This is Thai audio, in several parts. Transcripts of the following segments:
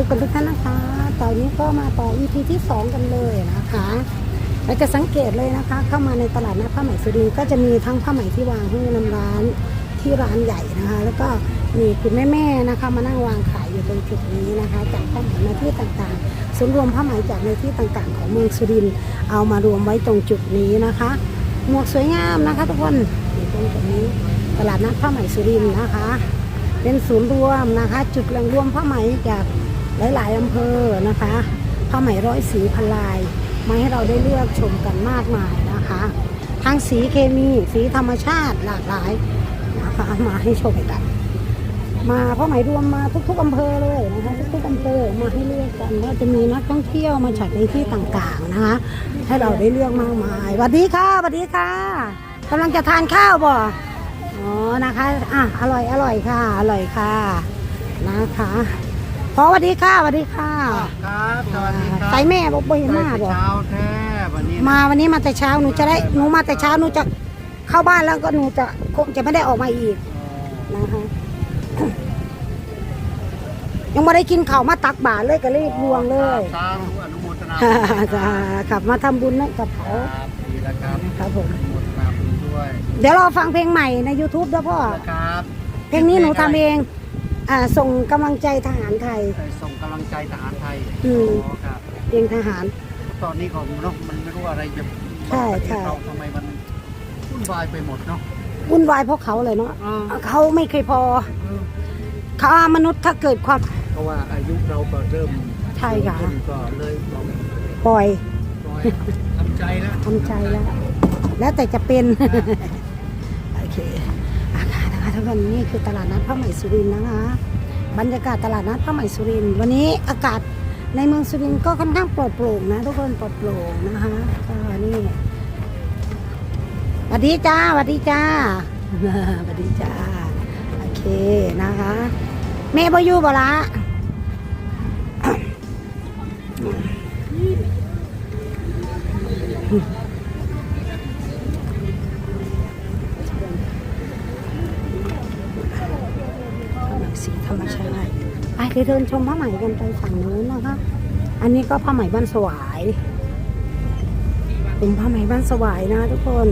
ทุกคนทุกท่านนะคะ ตอนนี้ก็มาต่อ EP ที่ 2 กันเลยนะคะเราจะสังเกตเลยนะคะ เข้ามาในตลาดนัดผ้าไหมสุรินก็จะมีทั้งผ้าไหมที่วางให้นำร้านที่ร้านใหญ่นะคะ แล้วก็มีคุณแม่ๆนะคะ มานั่งวางขายอยู่ตรงจุดนี้นะคะ จากผ้าไหมในที่ต่างๆศูนรวมผ้าไหมจากในที่ต่างๆ ของเมืองสุรินเอามารวมไว้ตรงจุดนี้นะคะ หมวกสวยงามนะคะทุกคนอยู่ตรงจุดนี้ตลาดนัดผ้าไหมสุรินนะคะ เป็นศูนย์รวมนะคะ จุดแหล่งรวมผ้าไหมจาก หลายๆอำเภอนะคะผ้าไหมร้อยสีพันลายมาให้เราได้เลือกชมกันมากมายนะคะ ทั้งสีเคมีสีธรรมชาติหลากหลายนะคะมาให้ชมกัน มาผ้าไหมรวมมาทุกๆอำเภอเลยนะคะทุกๆอำเภอมาให้เลือกกันว่าจะมีนักท่องเที่ยวมาจากในที่ต่างๆนะคะให้เราได้เลือกมากมายสวัสดีค่ะสวัสดีค่ะกำลังจะทานข้าวบ่อ๋อนะคะอะอร่อยอร่อยค่ะอร่อยค่ะนะคะ พอสวัสดีค่ะสวัสดีค่ะครับสวัสดีครับใส่แม่บอกบ่เห็นมาบอกเช้าแท้วันนี้มาวันนี้มาแต่เช้าหนูจะได้หนูมาแต่เช้าหนูจะเข้าบ้านแล้วก็หนูจะคงจะไม่ได้ออกมาอีกนะคะยังไม่ได้กินข้าวมาตักบาตรเลยก็รีบรวงเลยสาธุอนุโมทนาจ้าขับมาทำบุญนะกับเขาครับดีแล้วครับครับผมอนุโมทนาบุญด้วยเดี๋ยวรอฟังเพลงใหม่ใน YouTube ด้วยพ่อครับเพลงนี้หนูทำเอง อ่าส่งกำลังใจทหารไทย ไปส่งกำลังใจทหารไทยอืมอ๋อครับเพลงทหาร ตอนนี้ของเนาะมันไม่รู้อะไรจะใช่ประเทศใช่ เราทำไมมันวุ่นวายไปหมดเนาะวุ่นวายเพราะเขาเลยเนาะเออเขาไม่เคยพอเออเขามนุษย์ถ้าเกิดความ เพราะว่าอายุเราก็เริ่มใช่ค่ะขึ้นก็เลยลองปล่อยปล่อยทำใจแล้วทำใจแล้ว แล้วแต่จะเป็นโอเคอา คานะคะทุกคนนี่คือตลาดนัดผ้าไหมสุรินทร์นะคะ บรรยากาศตลาดนัดผ้าไหมสุรินทร์วันนี้อากาศในเมืองสุรินทร์ก็ค่อนข้างปลอดโปร่งนะทุกคนปลอดโปร่งนะคะก็นี่สวัสดีจ้าสวัสดีจ้าสวัสดีจ้าโอเคนะคะแม่บอยู่บ่ละ ไหมสีธรรมชาติไปเดินชมผ้าไหมกันไปฝั่งนู้นนะคะ อันนี้ก็ผ้าไหมบ้านสวายเป็นผ้าไหมบ้านสวายนะทุกคน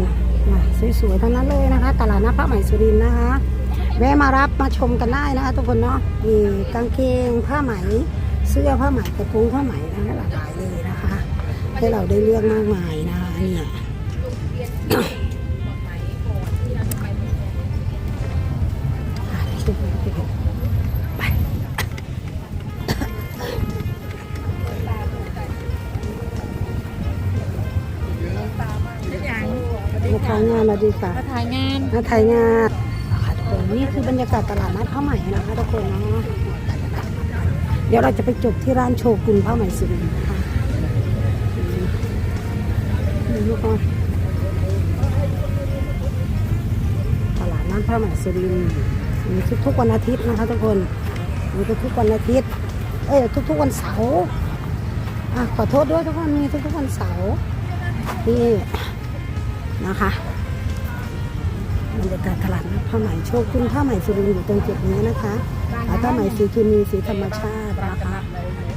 นะสวยๆทั้งนั้นเลยนะคะ ตลาดนัดผ้าไหมสุรินทร์นะคะแวะมารับมาชมกันได้นะคะทุกคนเนาะมีกางเกงผ้าไหม เสื้อผ้าไหมกระโปรงผ้าไหมนะคะหลากหลายเลยนะคะ ให้เราได้เลือกมากมายนะคะเนี่ย มาถ่ายงานมาดีค่ะมาถ่ายงานมาถ่ายงานนะคะทุกคนนี่คือบรรยากาศตลาดนัดผ้าไหมนะคะทุกคนเนาะเดี๋ยวเราจะไปจบที่ร้านโชกุนผ้าไหมสุรินทร์นะคะนี่ลูกอะตลาดนัดผ้าไหมสุรินทร์มีทุกๆวันอาทิตย์นะคะทุกคนมีทุกๆวันอาทิตย์ เอ้ยทุกๆวันเสาร์อะขอโทษด้วยทุกคนมีทุกๆวันเสาร์นี่นะคะ บรรยากาศตลาดนัดผ้าไหมโชกุนผ้าไหมสุรินทร์อยู่ตรงจุดนี้นะคะอ่าผ้าไหมสีเคมีสีธรรมชาตินะคะ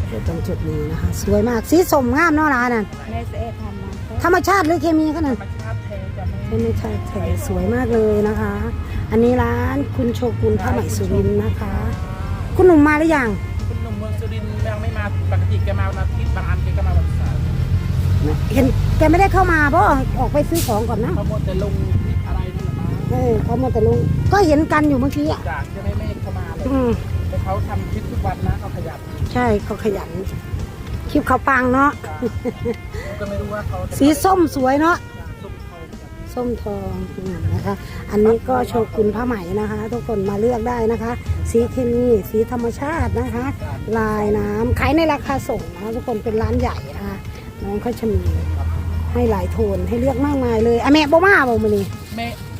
อยู่ตรงจุดนี้นะคะ สวยมากสีสมงามเนาะร้านนั้นแม่เสเอทำมาธรรมชาติหรือเคมีก็นั่นประชาติแทนจะไม่ธรรมชาติแท้สวยมากเลยนะคะ อันนี้ร้านคุณโชกุนผ้าไหมสุรินทร์นะคะ คุณหนุ่มมาหรือยังคุณหนุ่มเมืองสุรินทร์ยังไม่มาปกติแกมาวันอาทิตย์บางอันแกก็มาวันเสาร์เห็นแกไม่ได้เข้ามาเพราะออกไปซื้อของก่อนนะเขาหมดแต่ลง เออเขามาแต่ลุงก็เห็นกันอยู่เมื่อกี้อะจากจะไม่ไม่เข้ามาเลยอืมแต่เขาทำคลิปทุกวันนะเขาขยันใช่เขาขยัน คลิปเขาปังเนาะผมก็ไม่รู้ว่าเขาจะสีส้มสวยเนาะ ส้มเขาจะส้มทองอืมนะคะ อันนี้ก็โชกุนผ้าไหมนะคะ ทุกคนมาเลือกได้นะคะ สีเคมีสีธรรมชาตินะคะ ลายน้ำขายในราคาส่งนะคะทุกคนเป็นร้านใหญ่นะคะน้องเขาจะมีให้หลายโทนให้เลือกมากมายเลยอะแม่บ่มาบ่มานี่แม่ลู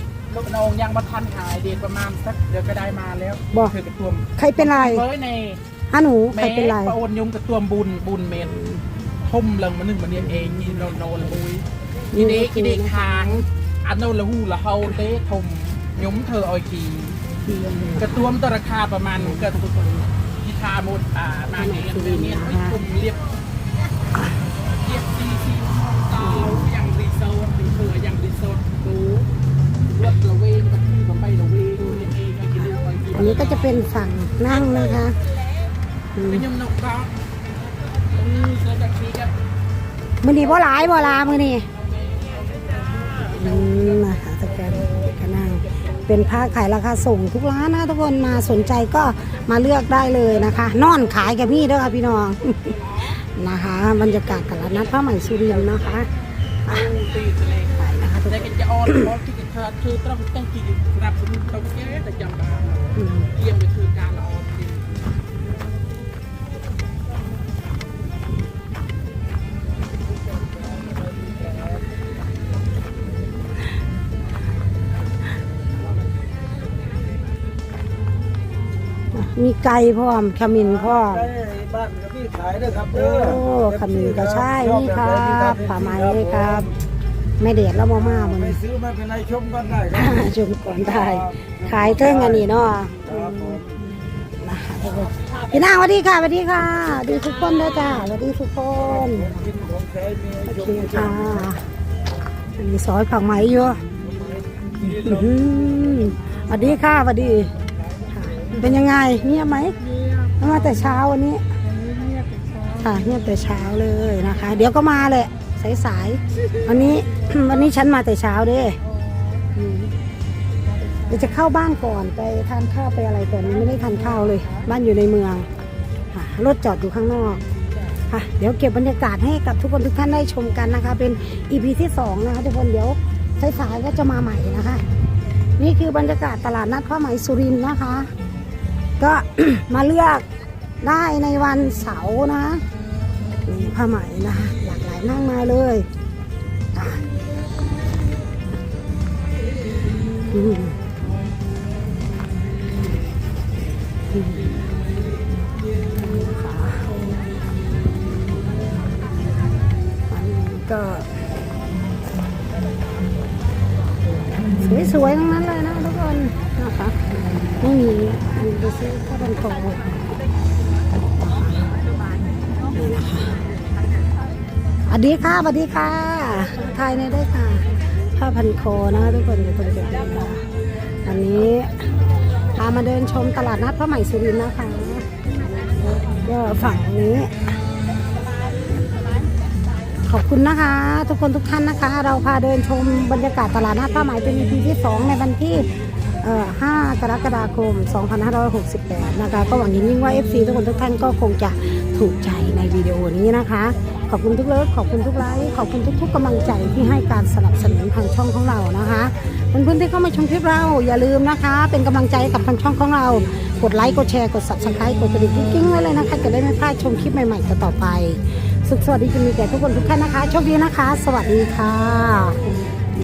กน้องยังมาทันหายเดทประมาณสักเดือนก็ได้มาแล้วบ่คือกระตัวมใครเป็นไรเฮ้ยในฮะหนูใครแม่เป็นไร ประโอนยมกระตัวมบุญบุญเมนทุ่มเลิงมาหนึ่งมาเนี่ยเองยีโนโนละบุยอีเด็กอีเด็กทางอันโนละหูละเฮาเต้ทมยมเธอเอาอีกีกระตุ้มตัวราคาประมาณกระตุ้มพาหมดอ่ามาเองเรื่องนี้ให้กลุ่มเรียบ อันนี้ก็จะเป็นฝั่งนั่งนะคะอืมเป็นยมนกร้องตรงนี้เจอจากทีครับมือนี้บ่หลายบ่ลามือนี้อืมนะคะสแกนก็นั่งเป็นผ้าขายราคาส่งทุกร้านนะทุกคนมาสนใจก็มาเลือกได้เลยนะคะ นอนขายกับพี่เด้อค่ะพี่น้องนะคะ บรรยากาศตลาดนัดผ้าใหม่สุรินทร์นะคะอะตีทะเลไปนะคะทุกแต่คน ก็จะออนออนที่จะเธอเธอต้องต้องกินสนับสนุนต้องแก้แต่จำได้อืมเยี่ยมไปคือการละออนจริงมีไก่พร้อมขมิ้นพร้อม บ้านก็มีขายด้วยครับโอ้ขมิ้นก็ใช่นี่ครับผ้าไหมเลยครับ ไม่เด็ดแล้วมาม่ามันไปซื้อมาเป็นไรชมกันได้ครัชมก่อนได้ขายเท่งอันนี้เนาะครับผมนะคะทุกคนพี่นางสวัสดีค่ะสวัสดีค่ะสวัสดีทุกคนด้วยจ้าสวัสดีทุกคนกินของแท้มีโอชเคมค่ะมีซอยผักไหมอยู่อื้อหือสวัสดีค่ะสวัสดีค่ะเป็นยังไงเงียบไหมมาแต่เช้าวันนี้ค่ะเงียบแต่เช้าเลยนะคะ เดี๋ยวก็มาเลย สายๆวันนี้ วันนี้ฉันมาแต่เช้าเด้เดี๋ยวจะเข้าบ้านก่อนไปทานข้าวไปอะไรก่อนยังไม่ได้ทานข้าวเลย บ้านอยู่ในเมืองรถจอดอยู่ข้างนอกค่ะเดี๋ยวเก็บบรรยากาศให้กับทุกคนทุกท่านได้ชมกันนะคะ เป็น EP ที่สองนะคะทุกคนเดี๋ยวสายๆก็จะมาใหม่นะคะ นี่คือบรรยากาศตลาดนัดผ้าไหมสุรินทร์นะคะ ก็มาเลือกได้ในวันเสาร์นะนี่ผ้าไหมนะคะ หลากหลายมากมายเลยอือดีค่ะอันนี้ก็สวยๆทั้งนั้นเลยนะทุกคนนะคะไม่มีอันนี้ไปซื้อข้าวบันโตนี่นะคะ วัสดีค่ะสวัสดีค่ะทายในอยด้ค่ะ ผ้าพันคอนะคะทุกคนอยู่ตรงจุดนี้ค่ะอันนี้พามาเดินชมตลาดนัดพระใหม่สุรินทร์นะคะก็ฝั่งนี้ ขอบคุณนะคะ ทุกคนทุกท่านนะคะ เราพาเดินชมบรรยากาศตลาดนัดผ้าไหม่เป็น EP ที่ 2 ในวันที่5กรกฎาคม 2568 นะคะ ก็หวังยิ่งว่า FC ทุกคนทุกท่านก็คงจะ ถูกใจในวิดีโอนี้นะคะ ขอบคุณทุกเลิฟขอบคุณทุกไลค์ขอบคุณทุกๆกำลังใจที่ให้การสนับสนุนทางช่องของเรานะคะเพื่อนๆที่เข้ามาชมคลิปเราอย่าลืมนะคะ เป็นกำลังใจกับทางช่องของเรา กดไลค์กดแชร์กด subscribe กดกระดิ่งกิ๊งๆไว้เลยนะคะจะได้ไม่พลาดชมคลิปใหม่ๆต่อไป สุขสวัสดีจะมีแก่ทุกคนทุกท่านนะคะโชคดีนะคะ สวัสดีค่ะ